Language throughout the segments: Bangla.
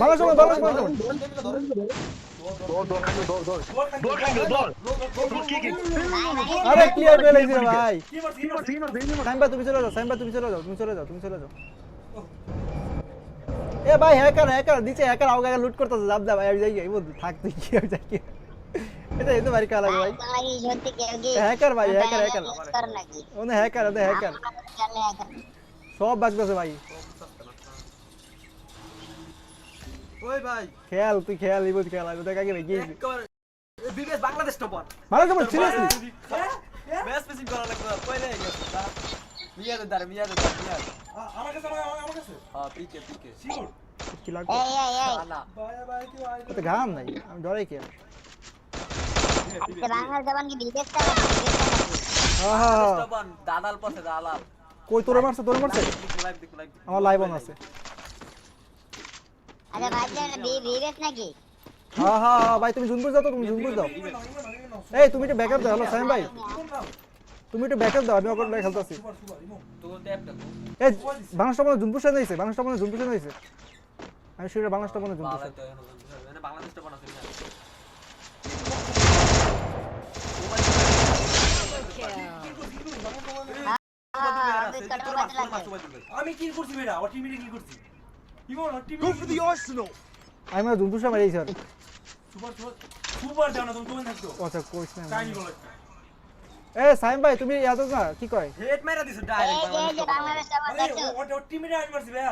বাংলা সময় বাংলা সময় দৌড় দৌড় খাইলো দৌড় দৌড় দৌড় খাইলো দৌড় দৌড় কি কি আরে ক্লিয়ার করে লাইছি রে ভাই কি মারছি কি মারছি সাইম্বা তুমি চলে যাও সাইম্বা তুমি চলে যাও তুমি চলে যাও তুমি চলে যাও এ ভাই হ্যাকার হ্যাকার নিচে হ্যাকার আউগা লুট করতেছে যাব দা ভাই আমি যাই এই বন্ধু থাক তুই কি আমি যাই এটা এটা বাড়ি কালা ভাই তোমাকে সত্যি কেউ কি হ্যাকার ভাই হ্যাকার হ্যাকার কর নাকি ওনে হ্যাকার ওনে হ্যাকার জানলে হ্যাকার সব বাগদাছে ভাই ওই ভাই। তুই আমি আগে বাংলাদেশ টপার সিরিয়াসলি ম্যাচ করা লাগবে। কইলে দা আমার কাছে আমার কাছে? হ্যাঁ পিকে পিকে। শিওর কি লাগবে? এই এই এই। ভাই ভাই কি ভাই তো ঘাম নাই আমি ডরাই কে বাংলার জবান কি বিদেশটা নাকি। টপার দাদাল পথে দালাল। কই তোরে মারছে তোরে মারছে? লাইভ দেখো লাইভ আমার লাইভ অন আছে। বিদেশ নাকি? হ্যাঁ হ্যাঁ হ্যাঁ, ভাই তুমি জুনপুর যাও তো তুমি জুনপুর দাও এই তুমি একটু ব্যাকআপ দাও হ্যালো সাইম ভাই। তুমি একটু ব্যাকআপ দাও আমি খেলতেছি। তো এই বাংলাদেশটা মনে জুনপুর সামনে হয়েছে বাংলাদেশটা মনে আমি বাংলাদেশটা আছে আমি কি করছি বেটা ও টিমিতে কি করছি। Go for the arsenal আমি মনে হয় জুনপুর সামনে এই স্যার সুপার সুপার জানো তুমি কোন থাকতো আচ্ছা কোচ না কাহিনী বল একটা এ সাইম ভাই তুমি এত না কি কয় হেড দিছে ডাইরেক্ট বাংলাদেশ ও মারছি ভাই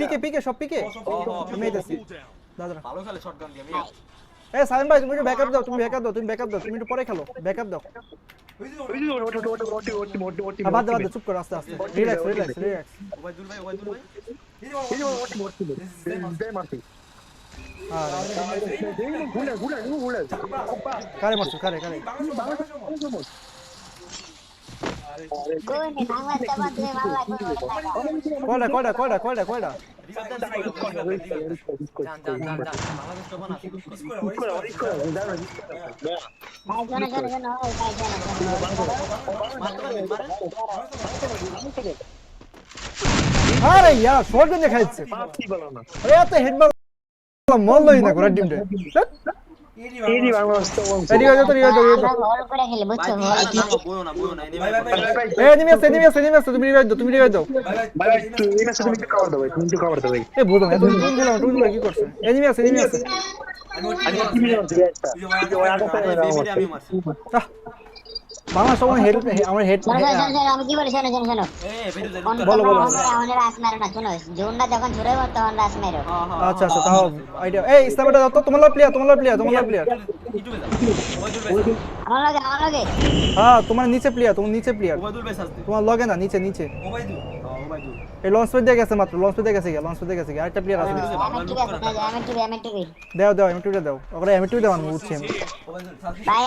পিকে পিকে সব পিকে আমি এসেছি Cool down দাদা ভালো খেলে শটগান দিয়ে এ সাইম ভাই তুমি একটু ব্যাকআপ দাও তুমি ব্যাকআপ দাও তুমি ব্যাকআপ দাও তুমি একটু পরে খেলো ব্যাকআপ দাও বাদ বাদ চুপ করো আস্তে আস্তে রিল্যাক্স রিল্যাক্স রিল্যাক্স ওবাইদুল ভাই ওবাইদুল ভাই এই যে ওটি মরছিল দে মারছি কারে মারছো কারে কারে কোন বাংলাদেশ জবান তুমি বাংলা কোন কয়টা কয়টা কয়টা কয়টা কয়টা আরে ইয়ার শর্ট দেখাইছে আরে এত হেড মার মরলই না করে টিমটা এই দি বাংলাদেশ হয়ে তো রেডি হয়ে যাও করে খেলি বুঝছ ভাই বইও না বইও না এনে ভাই ভাই এ এনিমি আছে এনিমি আছে এনিমি তুমি রিভাইভ দাও তুমি রিভাইভ দাও ভাই ভাই তুই এই তুমি কভার দাও ভাই তুমি একটু কভার দাও ভাই এ বুঝো না তুমি তুমি দিলাম তুমি কি করছ এনিমি আছে এনিমি আছে আমি তুমি বেবি আমি মারছি বাংলা সময় হেড আমার হেড আমি কি বলি শোনো শোনো শোনো। বলো, বলো। আমাদের রাস মারো না শোনো জোনটা যখন হবে তখন রাস মারো। আচ্ছা আচ্ছা তাও আইডিয়া এই ইসলামটা দাও তো তোমার প্লেয়ার তোমার প্লেয়ার তোমার প্লেয়ার আমার লগে আমার লগে। হ্যাঁ তোমার নিচে প্লেয়ার তোমার নিচে প্লেয়ার ওবাইদুল ভাই সাজতে তোমার লগে না নিচে নিচে। এই লঞ্চ দিয়ে গেছে মাত্র লঞ্চ দিয়ে গেছে লঞ্চ দিয়ে গেছে আরেকটা প্লেয়ার আছে। দাও দাও এমটুটা দাও। ওরে এমটু দাও আমি বুঝছি ভাই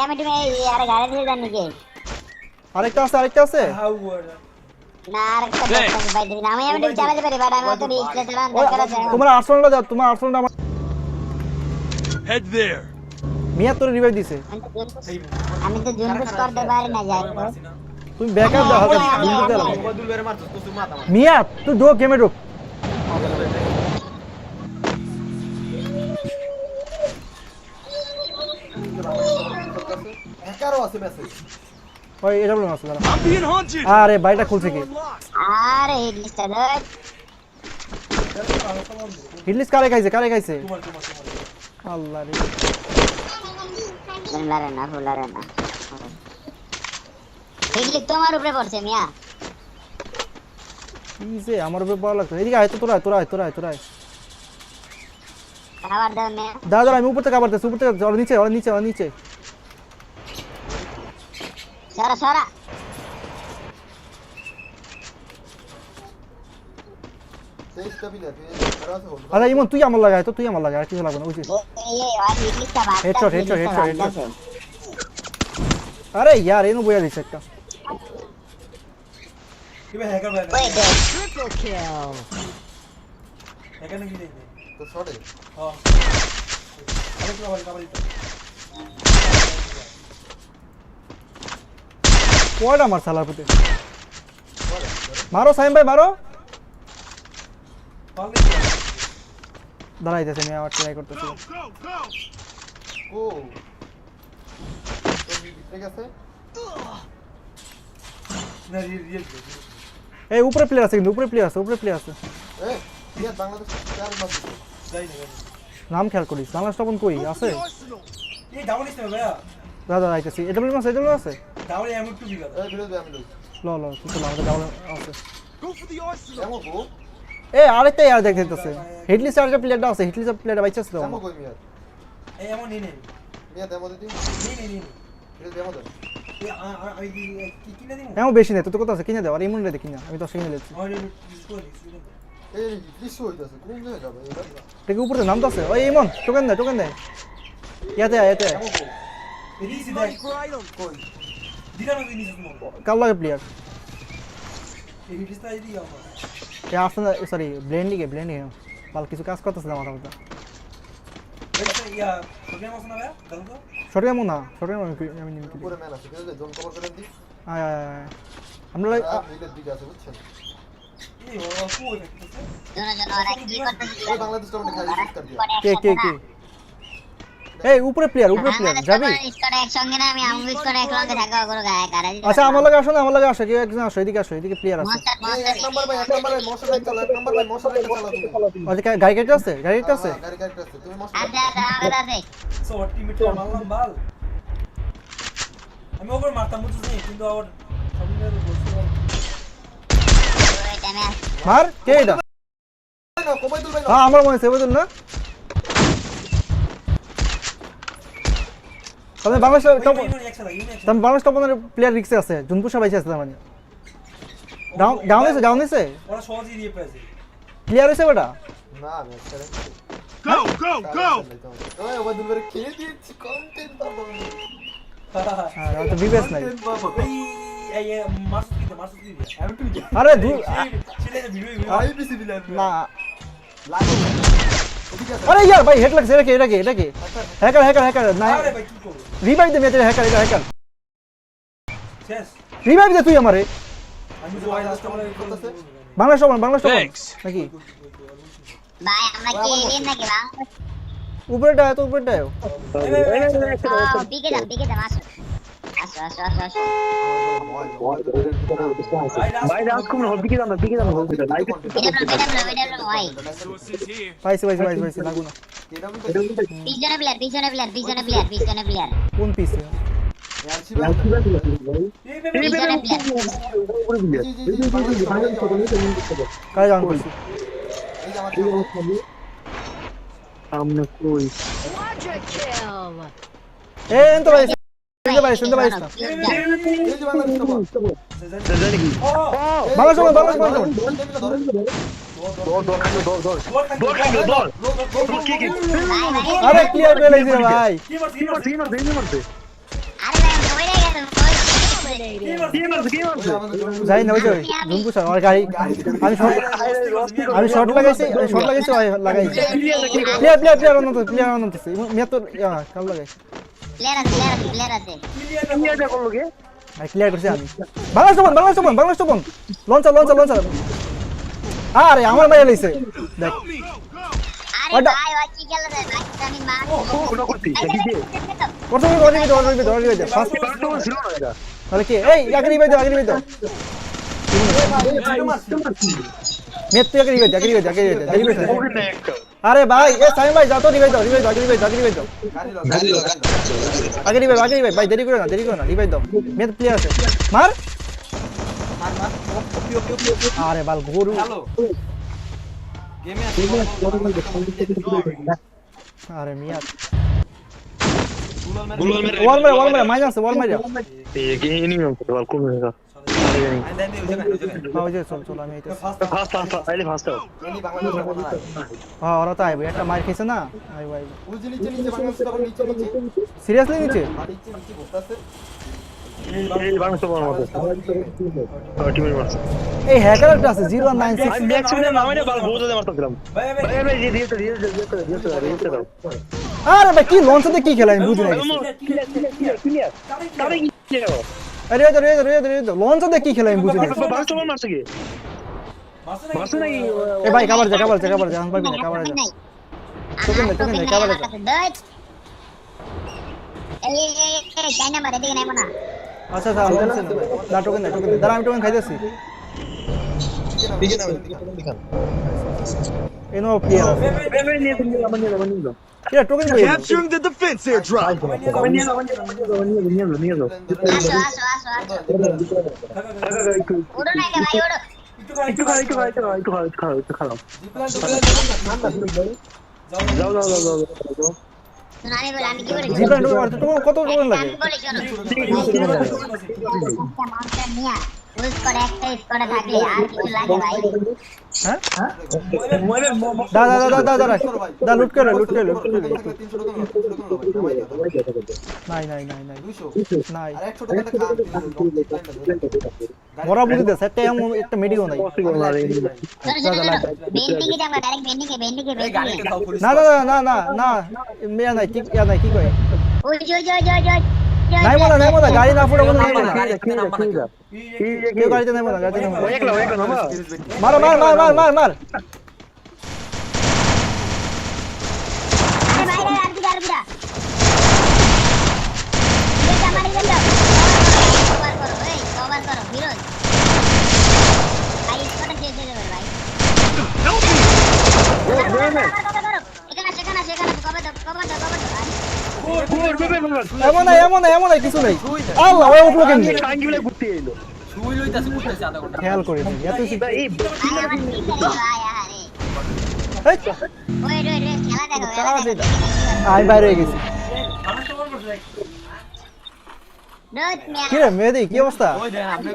আরে গাড়ি দিয়ে জানি কি আরেকটা আছে আরেকটা আছে। তোমার আর্সেনালটা দাও তোমার আর্সেনালটা আমার head there মিয়া তোর রিভাইভ দিছে। আমি তো জুন পুশ করতে পারি না যাই তুমি ব্যাকআপ দাও জুম দিতে লাগো ওবাইদুল ভাই মারছস তো মাথা মিয়া তুই ঢোক গেমে ঢোক। হ্যাকারও আছে মেসেজ ওই এটা বলে hunted! আরে বাইটা খুলছে কি আরে এই লিস্টটা দেখ। হিটলিস কারে খাইছে কারে খাইছে? আল্লাহ রে। লারে না ফুলারে না। হিটলি তোমার উপরে পড়ছে মিয়া। কি যে আমার উপরে পাওয়া লাগতো এদিকে আয় তো তোরা তোরা আয়, তোরা আয়, তোরা দাঁড়া দাঁড়া আমি উপর থেকে আবার উপর থেকে। নিচে ওর নিচে ওর নিচে। সরা সরা আচ্ছা ইমন তুই আমার লাগাই তো তুই আমার লাগাই আর কিছু লাগবে না আর বাদ Headshot, headshot, headshot, headshot. আরে ইয়ার এনু বইয়া দিছে একটা। কি ভাই হ্যাকার ভাই ওই দেখ। হ্যাকার নাকি দেখ তো শটে হ্যাঁ আরে কি ভাই কাবাডি কয়টা আমার সালার প্রতি। মারো সাইম ভাই মারো? দাঁড়াইতেছে আমি আবার ট্রাই করতেছি। ও ঠিক আছে? না রিয়েল রিয়েল এই উপরে প্লেয়ার আছে কিন্তু উপরে প্লেয়ার আছে উপরে প্লেয়ার আছে। এ বাংলাদেশ চার মাস যাই না নাম খেয়াল করিস বাংলা স্টপন কই? আছে? দাদা আইতেছি। এটা বলি আছে আছে? এ বিরোধ আমি লই ল ল কিছু না আমাদের ডাবল আছে এমন গো এ আরেকটা ইয়ার দেখতেছে হিটলি চার্জার প্লেয়ারটা আছে হিটলি চার্জার প্লেয়ারটা বাইচা আছে এমন কই মিয়া? এই এমন নি মিয়া দেমো দিতি? নি নি নি এটা দেমো? দে এমন বেশি নেই তো কত আছে কিনে আর ইমুন রে কিনা আমি তো কিনে দিচ্ছি। ঠিক উপরে নাম তো আছে। ওই ইমন টোকেন দে টোকেন দে। ইয়াতে ইয়াতে কই? কার লাগে প্লেয়ার এ আসছে না সরি ব্লেন্ডিং এ ব্লেন্ডিং বাল কিছু কাজ করতেছে না মাথা মাথা ইয়া প্রবলেম আছে না ভাইয়া দাও তো শর্ট গেমও না শর্ট গেম আমি নিমি উপরে ম্যান আছে কেটে জোন কভার করে দি আয় আয় আয় আমরা like- আর মিলের দিকে আছে বুঝছেন এই ও কই থাকতেছে জোনো জোনো ওরা কি করতেছে বাংলাদেশ তো খাই দিস কর দিয়া কে কে কে এই উপরে প্লেয়ার উপরে প্লেয়ার যাবি? একসঙ্গে না আমি আমগো স্কোয়াড একসঙ্গে থাকা করো গায়ে কারা আচ্ছা আমার লাগে আসো না আমার লাগে আসো কেউ একজন আসো এদিকে আসো এদিকে প্লেয়ার আছে। মস্তার এক মস্তার ভাই এক নাম্বার ভাই মোটর সাইকেল চালা এক নাম্বার ভাই মোটর সাইকেল চালা তুমি। ওদিকে গাড়ি কেটে আছে গাড়ি কেটে আছে? হ্যাঁ, গাড়ি গাড়ি আছে তুমি মোটর আচ্ছা আচ্ছা আমার আছে। সো টিমমেট মারলাম বাল আমি ওপর মারতাম বুঝছিস কিন্তু আবার মার কে এটা? হ্যাঁ আমার মনে আছে না। তবে বাংলাদেশ টপ তবে বাংলাদেশ টপ প্লেয়ার রিক্সে আছে জুনপুর সবাই আছে তার মানে। ডাউন ডাউন হয়েছে ডাউন হয়েছে? ওরা সহজেই দিয়ে পেয়েছে। ক্লিয়ার হয়েছে বেটা না! ওই দিয়েছি কন্টেন্ট পাবো হ্যাঁ তো বিবেস নাই। আরে দু ছেলে ভিডিও দিলাম লাগে ঠিক আছে আরে ইয়ার ভাই হেড লাগছে এটা কে এটা কে এটা কে হ্যাকার হ্যাকার হ্যাকার না আরে ভাই কি করব রিভাইভ দে মেয়েদের হ্যাকার এটা হ্যাকার শেষ রিভাইভ দে তুই আমারে আমি তো ভাই লাস্ট করে করতেছে Bangladesh top Bangladesh top Thanks. নাকি ভাই আমরা কি এলিয়েন নাকি বাং উপরেটা তো উপরেটা ও পিকে দাও পিকে দাও আসো আসো আসো আসো আসো ভাই রাজ কুমার হল দিকে যান দিকে যান হল দিকে ভাই পাইছি পাইছি পাইছি পাইছি লাগু না পিছনে প্লেয়ার পিছনে প্লেয়ার পিছনে প্লেয়ার পিছনে প্লেয়ার কোন পিস কাজ জান করছি সামনে কই এ এন্ত ভাই আরে ক্লিয়ার করে লাইছি রে ভাই। যাই না যে জুমপু স্যার আমার গাড়ি। আমি শর্ট আমি শর্ট লাগাইছি আমি শর্ট লাগাইছি লাগাইছি। Player player player Ananta player Ananta. মিয়া তোর কাল লাগাই প্লেয়ার আছে প্লেয়ার আছে প্লেয়ার আছে আমি ক্লিয়ার করছি আমি বাংলাদেশ টপন বাংলাদেশ টপন বাংলাদেশ টপন লঞ্চার লঞ্চার লঞ্চার আরে আমার মাইয়া লইছে দেখ আরে ভাই কি খেলা রে প্রথমে ফার্স্ট তাহলে কি এই দাও দাও মেট তুই আরে ভাই এ সাইম ভাই যাও তো রিভাইভ দাও রিভাইভ দাও আগে রিভাইভ দাও আগে রিভাইভ দাও। আগে রিভাইভ আগে রিভাইভ ভাই দেরি করে না দেরি করে না রিভাইভ দাও। মেট প্লেয়ার আছে। মার। আরে বাল গরু। হ্যালো। গেমে আছে আরে মিয়া। মেরে ওয়াল মারে ওয়াল মারে মাইনাস ওয়াল মারে। এনিমি তো বল কোন জায়গা আই ওরা তো আইবে। একটা মার খেয়েছে না? আইবো আইবো উজি নিচে নিচে বাংলাদেশ তখন নিচে নিচে। সিরিয়াসলি নিচে? আর নিচে নিচে ঘুরতাছে। এই বাংলা তো বড় মতো টিমের মারছ এই হ্যাকার একটা আছে জিরো নাইন সিক্স আরে ভাই কি লঞ্চে কি খেলা আমি বুঝি না কি আরে রে রে রে রে লঞ্চ দিয়ে কি খেলা আমি বুঝি না বাংশ বল মারছে কি? মারছে নাকি এ ভাই কাবার যা কাবার যা কাবার যা না কাবার যা নাই টোকেন দে, টোকেন দে, কাভারে যা। এই এই এই নাম্বার নাই মনে আচ্ছা আচ্ছা না ভাই। দা টোকেন দে টোকেন দাঁড়া আমি টোকেন খাইতেছি। প্লেয়ার আছে বে বে নিয়ে নিয়ে আমার নিয়ে আমার নিয়ে কিরা টোকেন কই Capturing the defense airdrop. আমার নিয়ে আমার নিয়ে নিয়ে নিয়ে নিয়ে আসো আসো আসো আসো ওড়ো না এটা ভাই ওড়ো একটু খাও একটু খাও একটু খাও একটু খাও একটু খাও একটু খাও যাও যাও যাও যাও যাও শুনুন, আমি বলি আমি কি বলি জিপ্লান টোকেন মারতে টোকেন কত টোকেন লাগে স্কোয়াড একটা স্কোয়াডে থাকলে আর কিছু লাগে ভাই হ্যাঁ দা দা দা দা দা দা লুট করে লুট করে লুট করে নাই নাই নাই নাই দুইশো নাই আর একশো টাকা খান বড় বুঝি দে একটা এমন একটা মেডিও নাই বেন্ডিং এ যাব ডাইরেক্ট বেন্ডিং এ বেন্ডিং এ না না না না না না নাই ঠিক ইয়া নাই কি কয় ওই জয় জয় জয় জয় নাই মনে নাই মনে গাড়ি না ফুটে মনে নাই মনে গাড়িতে নাম্বার নাকি কেউ গাড়িতে নাই মনে গাড়িতে নাই মনে একলা একলা নামা মার মার মার মার মার মার আরে ভাই আর কি আর কি এটা মারি দেন কভার করো এই কভার করো ফিরোজ ভাই স্কোয়াডে শেষ হয়ে যাবে ভাই এখানে সেখানে সেখানে কভার দাও কভার দাও কভার দাও ওর বে বে বে এমন নাই এমন নাই এমন নাই, কিছু নাই। আল্লাহ, ওই উঠল ঘণ্টা খেয়াল করে এত। আমি বাইরে হয়ে গেছি। রোজ মিয়া কি অবস্থা? আপনি